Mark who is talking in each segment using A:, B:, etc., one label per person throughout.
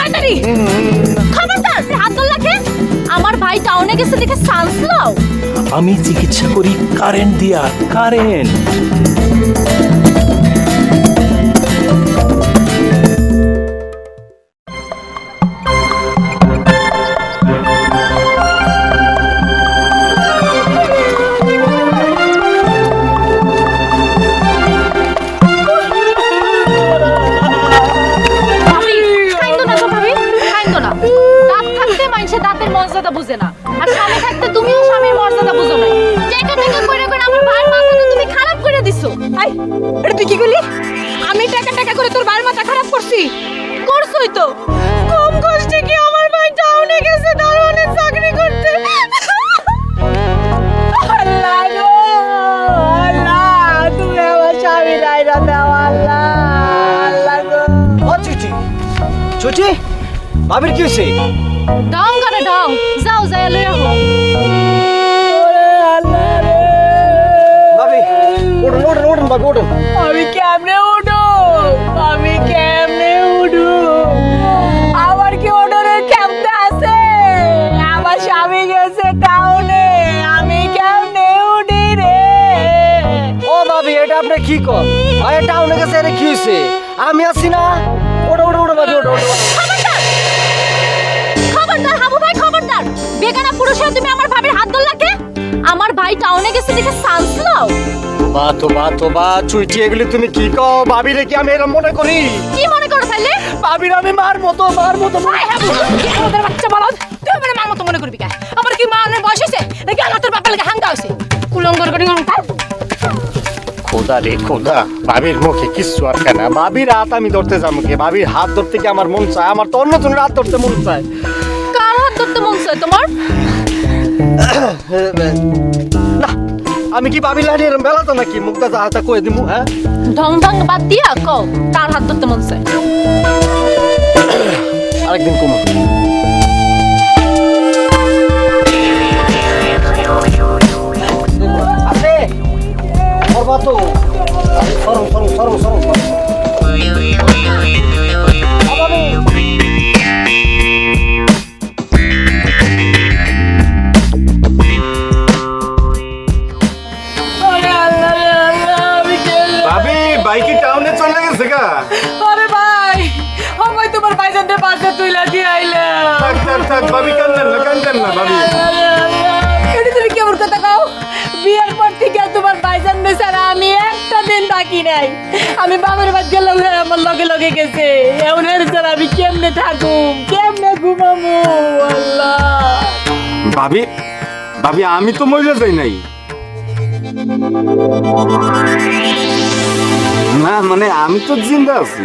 A: আমি খবরদার কে আমার ভাই টাউনে গেছে দেখে চান্স নাও।
B: আমি চিকিৎসা করি কারেন্ট দিয়া কারেন্ট
C: মাথা
A: করছই তো। কম কষ্টে কি আমার ভাই টাউনে গেছে দারোয়ানের চাকরি করতে?
C: আল্লাহ গো আল্লাহ তুমি আমার স্বামী রাইরা দাও আল্লাহ আল্লাহ গো।
D: ও চুচি চুচি ভাবির কি হয়েছে?
A: ডং করে যাও যাই লই আহো।
C: ওরে আল্লাহ রে।
D: ভাবি ওঠুন ওঠুন ওঠুন ভাবি ওঠুন
C: আমি কেমনে উঠু কি
D: কর আরে টাউনে গেছে এটা কি হয়েছে আমি আছি না? ওঠো ওঠো ওঠো ভাবি ওঠো ওঠো
A: খবরদার খবরদার হাবু ভাই খবরদার। বেগানা পুরুষের তুমি আমার ভাবির হাত ধরলা কে? আমার ভাই টাউনে গেছে দেখে চান্স নাও।
D: বা তো বা তো বা চুইটি এগুলি তুমি কি কও? ভাবি রে কি আমি এরকম মনে করি?
A: কি মনে করো তাইলে?
D: ভাবির আমি মার মতো মার মতো
C: আয় হাবু, কি বাচ্চা বলদ? তুই আমার মার মতো মনে করবি কে? আমার কি মা অনেক বয়স হয়েছে নাকি আমার তোর বাপের লাগে হাঙ্গা হয়েছে কুলঙ্গর করে হাঙ্গা
D: খোদা রে খোদা। ভাবির মুখে কিচ্ছু আর কেনা ভাবির হাত আমি ধরতে যাব কে? ভাবির হাত ধরতে কি আমার মন চায়? আমার তো অন্য জনের হাত ধরতে মন চায়।
A: কার হাত ধরতে মন চায় তোমার?
D: না আমি কি ভাবি লাইনে এরম বেলাতো নাকি? মুখটা যা হাতে কয়ে দিমু হ্যাঁ?
A: ঢং ঢং বাদ দিয়া কও কার হাত ধরতে মন চায়?
D: আরেকদিন কমু।
C: বাকি নাই। আমি বাবার বাদ গেলাম হ্যাঁ আমার লগে লগে গেছে। এমন স্যার আমি কেমনে থাকুম? কেমনে ঘুমামু? আল্লাহ।
E: ভাবি ভাবি আমি তো মরে যাই নাই। না মানে আমি তো জিন্দা আছি।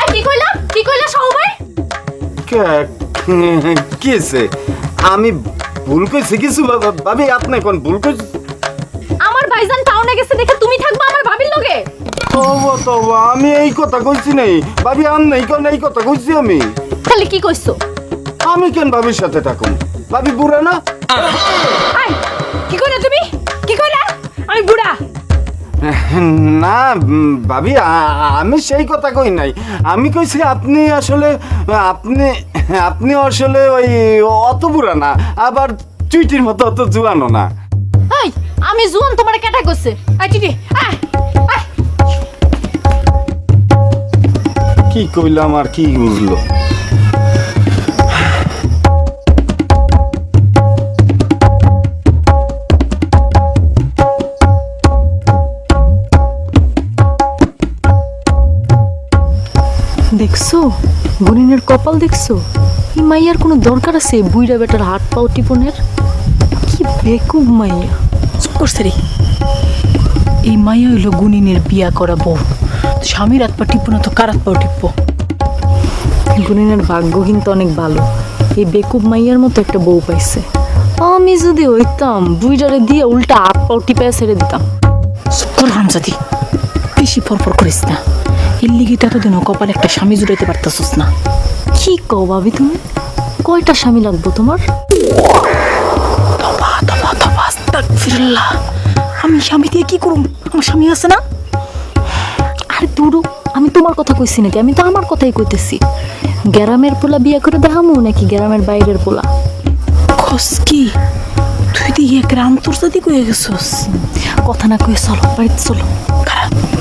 A: আর কি কইলা? কি কইলা সৌ ভাই
E: কি আমি ভুল কইছি কিছু ভাবি আপনি কোন ভুল কইছি
A: ভাইজান টাউনে গেছে দেখে তুমি থাকবা আমার ভাবির লগে।
E: তবু তবু আমি এই কথা কইছি নাই। ভাবি আম নাই কোন এই কথা কইছি আমি?
A: তাহলে কি কইছো?
E: আমি কেন ভাবির সাথে থাকুন ভাবি বুড়া না?
C: আই কি কইলা তুমি? কি কইলা? আমি বুড়া।
E: না ভাবি আমি সেই কথা কই নাই। আমি কইছি আপনি আসলে আপনি আপনি আসলে ওই অত বুড়া না আবার চুইটির মতো অত জুয়ানো না।
A: আমি জুয়ান তোমার কেটা
C: আই আয়
E: কি কইলাম আর কি বুঝলো?
F: দেখছ? গুনিনের কপাল দেখছ? এই মাইয়ার কোনো দরকার আছে বুইরা বেটার হাত পাও টিপনের? কি বেকুব মাইয়া।
C: করছে রে।
F: এই মাইয়া হইল গুনিনের বিয়া করা বউ। স্বামীর হাত পা না তো কার হাত পাও গুনিনের ভাগ্য কিন্তু অনেক ভালো। এই বেকুব মাইয়ার মতো একটা বউ পাইছে। আমি যদি হইতাম বুইডারে দিয়ে উল্টা হাত পাও টিপায় ছেড়ে দিতাম।
C: কর হামজাদি
F: বেশি ফরফর করিস না। এর লিগে এতদিনও কপালে একটা স্বামী জুড়াইতে পারতেছিস না।
G: কি কও ভাবি তুমি? কয়টা স্বামী লাগবো তোমার?
F: আস্তাগফিরুল্লাহ আমি স্বামী দিয়ে কি করুম? আমার স্বামী আছে না?
G: আরে দুরু আমি তোমার কথা কইছি নাকি? আমি তো আমার কথাই কইতেছি। গ্রামের পোলা বিয়ে করে দেখামু নাকি গ্রামের বাইরের পোলা?
F: খসকি তুই দিয়ে তোর সাথে কয়ে গেছিস।
G: কথা না কয়ে চলো বাড়িতে চলো।
F: খারাপ।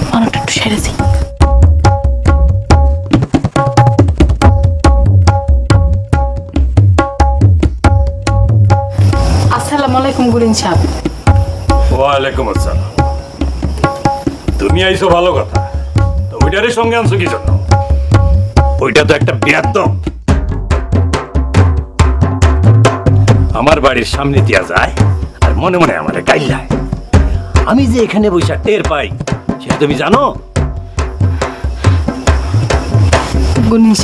H: ওয়ালাইকুম আসসালাম। তুমি আইছো ভালো কথা। তো ওইটারই সঙ্গে আনছো কি জন্য? ওইটা তো একটা বেয়াদম আমার বাড়ির সামনে দিয়া যায় আর মনে মনে আমারে গাইলায়। আমি যে এখানে বৈশা টের পাই সেটা তুমি জানো?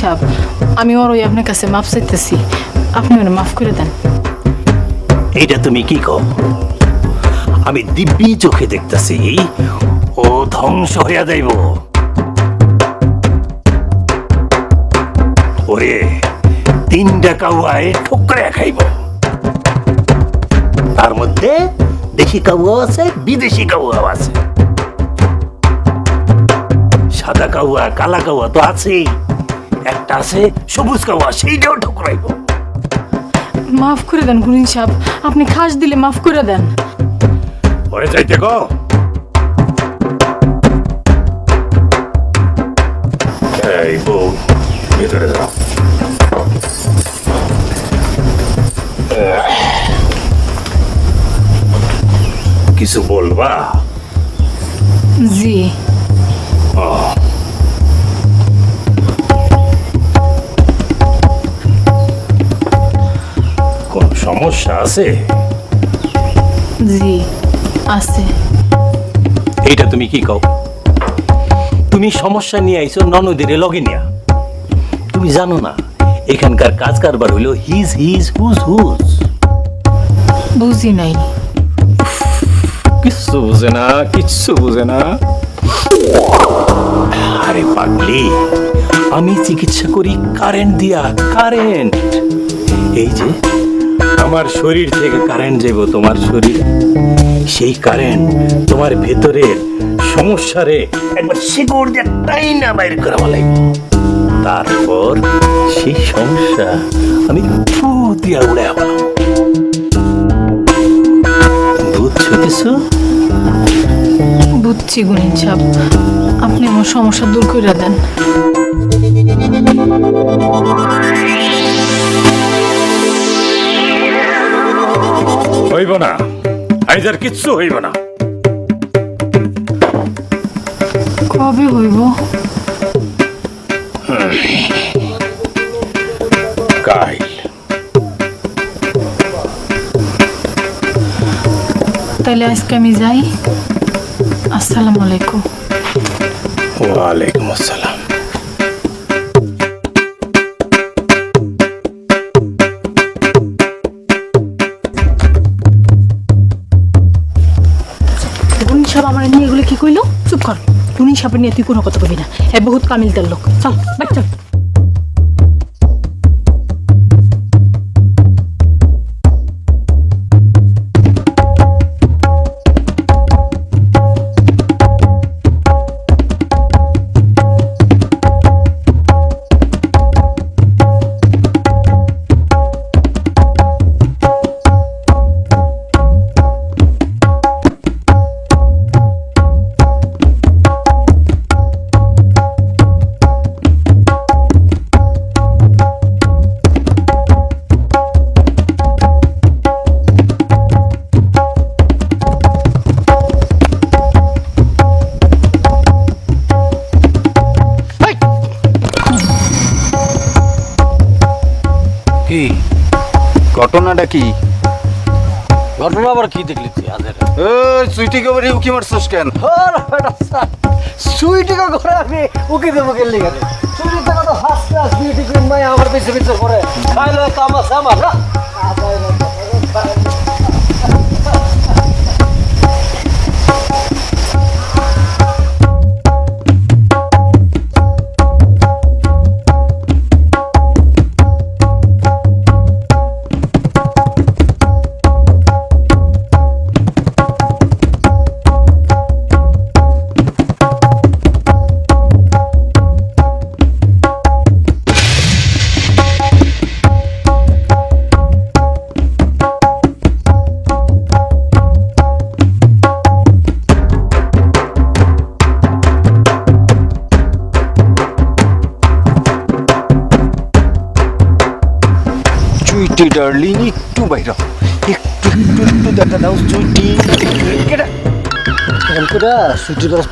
F: সাহেব আমি ওর ওই আপনার কাছে মাফ চাইতেছি। আপনি ওরা মাফ করে দেন।
H: এইটা তুমি কি কও? আমি দিব্যি চোখে দেখতেছি। ও ধ্বংস হইয়া যাইব। ওরে, তিনটা কাউয়ায় ঠোকরে খাইব। তার মধ্যে দেশি কাউয়া আছে, বিদেশি কাউয়া আছে। সাদা কাউয়া, কালা কাউয়া তো আছেই। একটা আছে, সবুজ কাউয়া, সেইটাও ঠোকরাইব।
F: মাফ করে দেন, গুরিন সাহেব। আপনি খাস দিলে মাফ করে দেন।
H: ওরে যাইতে গো এই বউ ভেতরে যাও কিছু বলবা?
F: জি।
H: কোন সমস্যা আছে?
F: জি। আছে।
H: এইটা তুমি কি কও? তুমি সমস্যা নিয়ে আইছো ননদের লগে নিয়া। তুমি জানো না এখানকার কাজ কারবার হইল হিজ হিজ হুজ হুজ।
F: বুঝি নাই।
H: কিচ্ছু বুঝে না কিচ্ছু বুঝে না। আরে পাগলি আমি চিকিৎসা করি কারেন্ট দিয়া কারেন্ট। এই যে আমার শরীর থেকে কারেন্ট যাব তোমার শরীর। সেই কারেন্ট তোমার ভেতরের সমস্যারে একবার শিকড় দিয়ে টাই না বাইর করা বলাই তারপর সেই সমস্যা আমি দিয়া উড়ে বলাম বুঝছ
F: বুঝছি গুরিন সাহেব আপনি আমার সমস্যা দূর করে দেন।
H: হইব না। আইজ আর কিচ্ছু হইব না।
F: কবে হইব?
H: কাইল
F: তাহলে আজকে আমি যাই। আসসালামু আলাইকুম।
H: ওয়ালাইকুম আসসালাম।
F: কইলো, চুপ কর। তুমি সাপের নিয়ে তুই কোনো কথা কবি না। এ বহুত কামিল তার লোক। চল বাচ্চা
E: কি? ঘটনাটা কি?
D: ঘটনা আবার কি দেখলি তুই আদের
E: সুইটি কবরে উকি মারছস কেন?
D: সুইটি করে আমি উকি দেবো গেলি গেলে সুইটি টাকা তো হাসতে হাসতে করে মাই আমার পিছে পিছে করে খাইলে তামাশা আমার না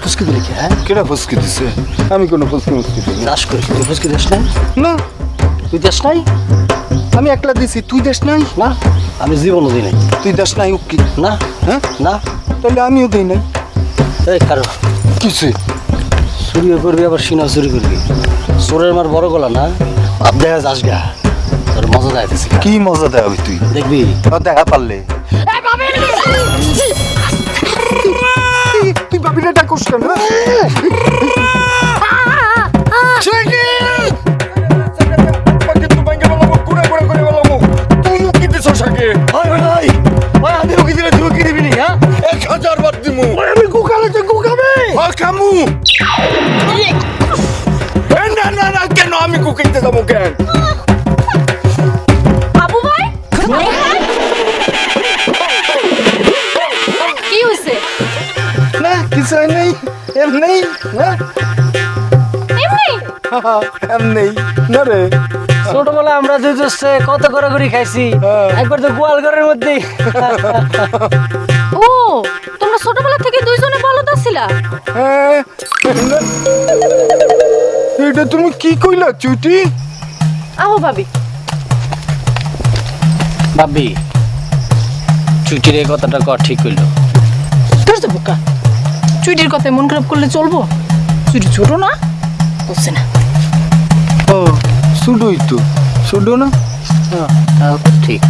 D: ফুসকি দিলি কি হ্যাঁ
E: কেডা ফসকে দিছে আমি কোনো ফসকে দিই
D: করিস তুই ফুসকি দিস না
E: না।
D: তুই নাই?
E: আমি একলা দিছি তুই দেশ নাই?
D: না আমি জীবনও দিই নাই।
E: তুই দেশ নাই উকি।
D: না
E: হ্যাঁ?
D: না।
E: তাহলে আমিও দিই নাই।
D: এই কারও
E: কিসে
D: চুরি করবি আবার সিনা চুরি করবি। চোরের মার বড় গলা না? ভাব দেখা যাস গা। তোর মজা যাইতেছি
E: কি মজা দেওয়াবি তুই?
D: দেখবি?
E: দেখা পারলে। বাবির এটা কোস কেন?
D: আমি ওকে দিলে তুই
E: এমনি
A: এমনি
E: না রে?
D: ছোটবেলা আমরা দুই কত খাইছি একবার তো গোয়াল ঘরের মধ্যে
A: ও তোমরা ছোটবেলা থেকে দুইজনে
E: হ্যাঁ, এটা তুমি কি কইলা চুটি?
A: আহো ভাবি।
D: ভাবি চুটির এই কথাটা কর ঠিক হইল
F: তোর তো বোকা চুইটির কথায় মন খারাপ করলে চলবো? চুইটি ছোট না বুঝছে না।
E: শুডোই তো। শুডো না?
D: তো ঠিক।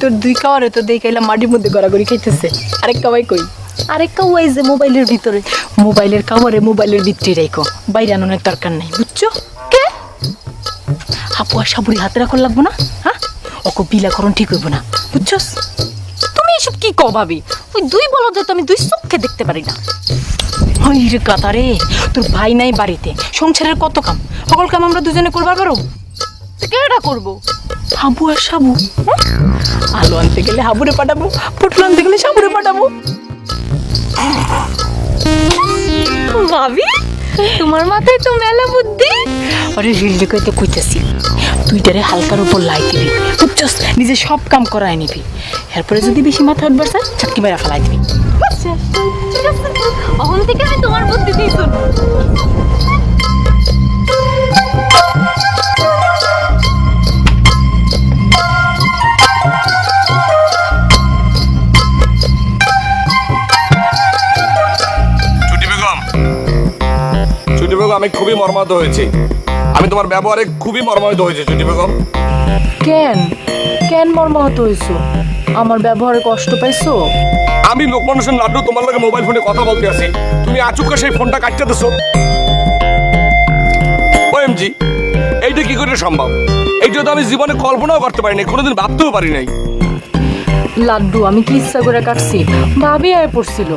F: তোর দুই কাওয়ারে তো দেখাইলাম মাটির মধ্যে গড়াগড়ি খাইতেছে। আরেক কাওয়াই কই?
G: আরেকটা ওই যে মোবাইলের ভিতরে।
F: মোবাইলের কাওয়ারে মোবাইলের ভিতরে রাখো। বাইরে আনানোর দরকার নাই বুঝছ? কে? আপু আর সাবুরি হাতে রাখার লাগবো না? হ্যাঁ? অকো বিলা করণ ঠিক হইব না, বুঝছস?
G: তুমি এসব কি কও ভাবি? ওই দুই বলদে তো আমি দুই চোখে দেখতে পারি না।
F: ওই রে গাতা রে, তোর ভাই নাই বাড়িতে, সংসারের কত কাম? সকল কাম আমরা দুজনে করবার পারো?
G: কেটা করব?
F: হাবু আর সাবু হ্যাঁ? আলু আনতে গেলে হাবুরে পাঠাবো, পটল আনতে গেলে সাবুরে পাঠাবো।
G: ভাবি? তোমার মাথায় তো মেলা বুদ্ধি।
F: আরে রিল তো কইতেছি তুই তারে হালকার উপর লাই দিবি খুব বুঝছস? নিজে সব কাম করায় নিবি। এরপরে যদি বেশি মাথা উঠবার স্যার চাটকি মেরা ফেলাই দিবি।
G: আচ্ছা, অহন থেকে আমি তোমার বুদ্ধি দিয়ে শুনব
I: আমি খুবই মর্মাহত হয়েছি। আমি তোমার ব্যবহারে খুবই মর্মাহত হয়েছি ছুটি বেগম।
F: কেন? কেন মর্মাহত হইছো আমার ব্যবহারে কষ্ট পাইছো?
I: আমি লোকমান হোসেন লাড্ডু তোমার লগে মোবাইল ফোনে কথা বলতে আছি তুমি আচুকা সেই ফোনটা কাটতে দিছো। ওএমজি এইটা কি করে সম্ভব? এইটা তো আমি জীবনে কল্পনাও করতে পারি নাই কোনোদিন ভাবতেও পারি নাই।
F: লাড্ডু আমি কি ইচ্ছা করে কাটছি? ভাবি আয় পড়ছিল।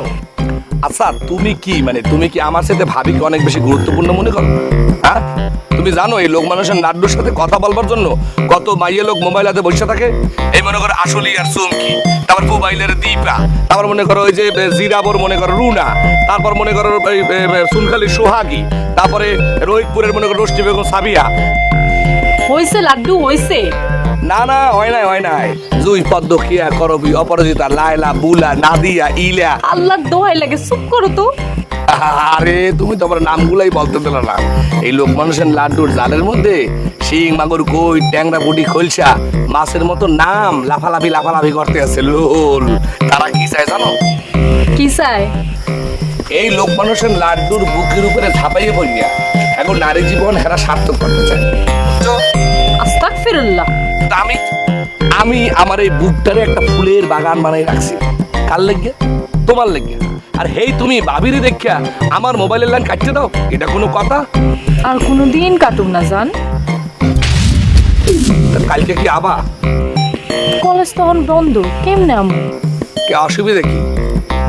I: আচ্ছা তুমি কি মানে তুমি কি আমার সাথে ভাবিকে অনেক বেশি গুরুত্বপূর্ণ মনে করো? হ্যাঁ? তুমি জানো এই লোক মানুষের নাড্ডুর সাথে কথা বলবার জন্য কত মাইয়ে লোক মোবাইল হাতে বসে থাকে? এই মনে করো আসলি আর চুমকি তারপর মোবাইলের দীপা, তারপর মনে করো ওই যে জিরাবর, মনে করো রুনা, তারপর মনে করো সুনখালি সোহাগী, তারপরে রোহিতপুরের মনে করো রোষ্টি বেগম সাবিয়া।
F: হইছে লাড্ডু, হইছে।
I: না না হয় নাই হয় নাই। জুই পদ্ম কিয়া করবি অপরাজিতা লায়লা বুলা নাদিয়া ইলা
F: আল্লাহ দোহাই লাগে চুপ করো তো।
I: আরে তুমি তোমার নামগুলাই বলতে দিল না। এই লোক মানুষের লাড্ডুর জালের মধ্যে শিং মাগুর কই ট্যাংরা বুটি খলসা মাছের মতো নাম লাফালাফি লাফালাফি করতে আছে লোল। তারা কি চায় জানো?
F: কি চায়?
I: এই লোক মানুষের লাড্ডুর বুকের উপরে ঝাঁপাইয়ে পড়িয়া এখন নারী জীবন হেরা সার্থক করতে চায়?
F: আস্তাক ফিরুল্লাহ
I: তা আমি আমি আমার এই বুকটারে একটা ফুলের বাগান বানাই রাখছি। কার লেগে? তোমার লেগে। আর হেই তুমি ভাবিরে দেখিয়া আমার মোবাইলের লাইন কাটতে দাও এটা কোনো কথা?
F: আর কোনো দিন কাটুম না জান।
I: কালকে কি আবা?
F: কলেজ তখন বন্ধ কেমনে আমু?
I: কে অসুবিধা কি?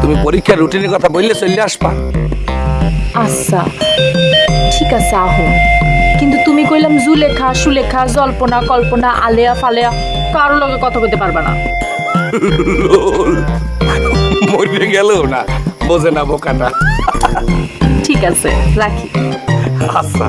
I: তুমি পরীক্ষার রুটিনের কথা বললে চলে আসবা।
F: আচ্ছা ঠিক আছে আহো। কিন্তু তুমি কইলাম জুলেখা সুলেখা জল্পনা কল্পনা আলেয়া ফালেয়া কারও লগে কথা কইতে পারবা না।
I: মরে গেল না বোঝে না বোকাটা।
C: ঠিক আছে রাখি।
I: আচ্ছা।